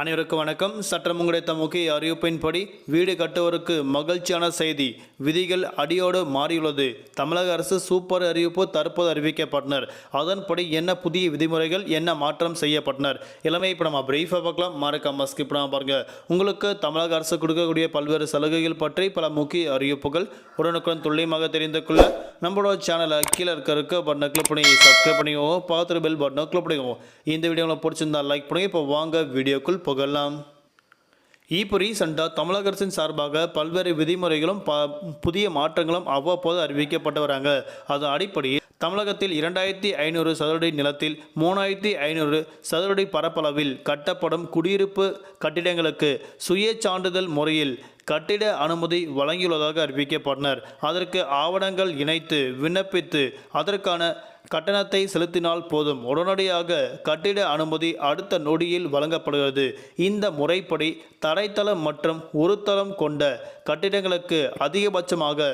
அனைவருக்கும் வணக்கம். சற்றம் கிடைத்த முக்கிய அறிவிப்பின்படி வீடு கட்டுவோருக்கு மகிழ்ச்சியான செய்தி விதிகள் அடியோடு மாறியுள்ளது. தமிழக அரசு சூப்பர் அறிவிப்பு தற்போது அறிவிக்கப்பட்டனர். அதன்படி என்ன புதிய விதிமுறைகள் என்ன மாற்றம் செய்யப்பட்டனர்? இளமை இப்போ நம்ம பிரீஃபாக பார்க்கலாம். மறக்காம ஸ்கிப் பண்ணாம பாருங்க. உங்களுக்கு தமிழக அரசு கொடுக்கக்கூடிய பல்வேறு சலுகைகள் பற்றி பல முக்கிய அறிவிப்புகள் உடனுக்குடன் துல்லியமாக தெரிந்து கொள்ள நம்மளோட சேனலை கீழே இருக்க இருக்க பட்டனை கிளிக் பண்ணி சப்ஸ்கிரைப் பண்ணிக்கோங்க. பார்த்துட்டு பெல் பட்டனை கிளிக் பண்ணிக்கோங்க. இந்த வீடியோ உங்களுக்கு பிடிச்சிருந்தா லைக் பண்ணுங்க. இப்போ வாங்க வீடியோக்குள் புகழலாம் இப்போ ரீசெண்டாக தமிழக அரசின் சார்பாக பல்வேறு விதிமுறைகளும் ப புதிய மாற்றங்களும் அவ்வப்போது அறிவிக்கப்பட்டு வராங்க. அது அடிப்படையில் தமிழகத்தில் இரண்டாயிரத்தி ஐநூறு சதுரடி நிலத்தில் மூணாயிரத்தி ஐநூறு சதுரடி பரப்பளவில் கட்டப்படும் குடியிருப்பு கட்டிடங்களுக்கு சுய சான்றிதழ் முறையில் கட்டிட அனுமதி வழங்கியுள்ளதாக அறிவிக்கப்பட்டனர். அதற்கு ஆவணங்கள் இணைத்து விண்ணப்பித்து அதற்கான கட்டணத்தை செலுத்தினால் போதும். உடனடியாக கட்டிட அனுமதி அடுத்த நொடியில் வழங்கப்படுகிறது. இந்த முறைப்படி தரைத்தளம் மற்றும் ஒரு தளம் கொண்ட கட்டிடங்களுக்கு அதிகபட்சமாக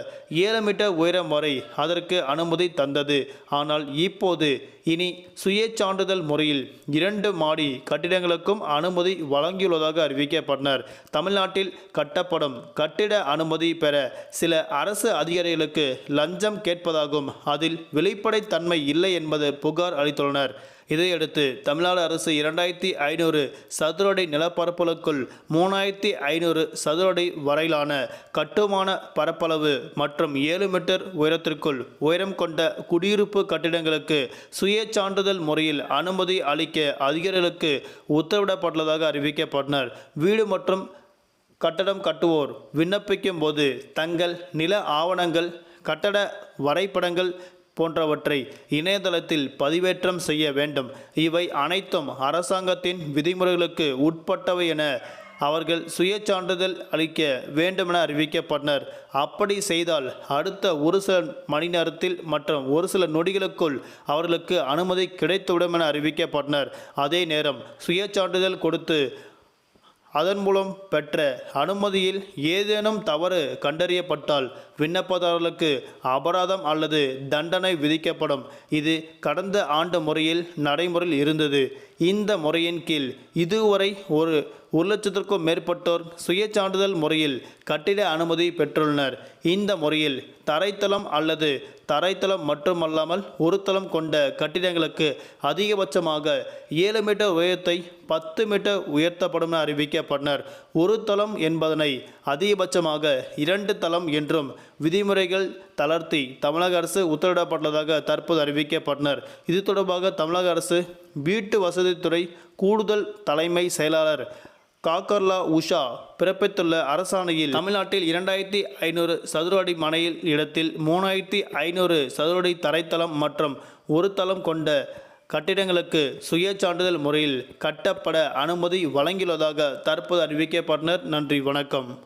ஏழு மீட்டர் உயரம் வரை அதற்கு அனுமதி தந்தது. ஆனால் இப்போது இனி சுய சான்றிதழ் முறையில் இரண்டு மாடி கட்டிடங்களுக்கும் அனுமதி வழங்கியுள்ளதாக அறிவிக்கப்பட்டனர். தமிழ்நாட்டில் கட்டப்படும் கட்டிட அனுமதி பெற சில அரசு அதிகாரிகளுக்கு லஞ்சம் கேட்பதாகும். அதில் வெளிப்படைத்தன்மை இல்லை என்பது புகார் அளித்துள்ளனர். இதையடுத்து தமிழ்நாடு அரசு இரண்டாயிரத்தி ஐநூறு சதுரடி நிலப்பரப்புகளுக்குள் மூணாயிரத்தி ஐநூறு சதுரடி வரையிலான கட்டுமான பரப்பளவு மற்றும் ஏழு மீட்டர் உயரத்திற்குள் உயரம் கொண்ட குடியிருப்பு கட்டிடங்களுக்கு சுய சான்றிதழ் முறையில் அனுமதி அளிக்க அதிகாரிகளுக்கு உத்தரவிடப்பட்டுள்ளதாக அறிவிக்கப்பட்டனர். வீடு மற்றும் கட்டடம் கட்டுவோர் விண்ணப்பிக்கும் போது தங்கள் நில ஆவணங்கள் கட்டட வரைபடங்கள் போன்றவற்றை இணையதளத்தில் பதிவேற்றம் செய்ய வேண்டும். இவை அனைத்தும் அரசாங்கத்தின் விதிமுறைகளுக்கு உட்பட்டவை என அவர்கள் சுய சான்றிதழ் அளிக்க வேண்டுமென அறிவிக்கப்பட்டனர். அப்படி செய்தால் அடுத்த ஒரு சில மணி நேரத்தில் மற்றும் ஒரு சில நொடிகளுக்குள் அவர்களுக்கு அனுமதி கிடைத்துவிடும் என அறிவிக்கப்பட்டனர். அதே நேரம் சுய சான்றிதழ் கொடுத்து அதன் மூலம் பெற்ற அனுமதியில் ஏதேனும் தவறு கண்டறியப்பட்டால் விண்ணப்பதாரர்களுக்கு அபராதம் அல்லது தண்டனை விதிக்கப்படும். இது கடந்த ஆண்டு முறையில் நடைமுறையில் இருந்தது. இந்த முறையின் கீழ் இதுவரை ஒரு ஒரு லட்சத்திற்கும் மேற்பட்டோர் சுய சான்றிதழ் முறையில் கட்டிட அனுமதி பெற்றுள்ளனர். இந்த முறையில் தரைத்தளம் அல்லது தரைத்தளம் மட்டுமல்லாமல் ஒரு தளம் கொண்ட கட்டிடங்களுக்கு அதிகபட்சமாக ஏழு மீட்டர் உயரத்தை பத்து மீட்டர் உயர்த்தப்படும் என அறிவிக்கப்பட்டனர். ஒரு தளம் என்பதனை அதிகபட்சமாக இரண்டு தளம் என்றும் விதிமுறைகள் தளர்த்தி தமிழக அரசு உத்தரவிடப்பட்டுள்ளதாக தற்போது அறிவிக்கப்பட்டனர். இது தொடர்பாக தமிழக அரசு வீட்டு வசதித்துறை கூடுதல் தலைமை செயலாளர். காக்கர்லா உஷா பிறப்பித்துள்ள அரசாணையில் தமிழ்நாட்டில் இரண்டாயிரத்தி ஐநூறு சதுர அடி மனையில் இடத்தில் மூணாயிரத்தி ஐநூறு சதுர அடி தரைத்தளம் மற்றும் ஒரு தளம் கொண்ட கட்டிடங்களுக்கு சுய சான்றிதழ் முறையில் கட்டப்பட அனுமதி வழங்கியுள்ளதாக தற்போது அறிவிக்கப்பட்டனர். நன்றி வணக்கம்.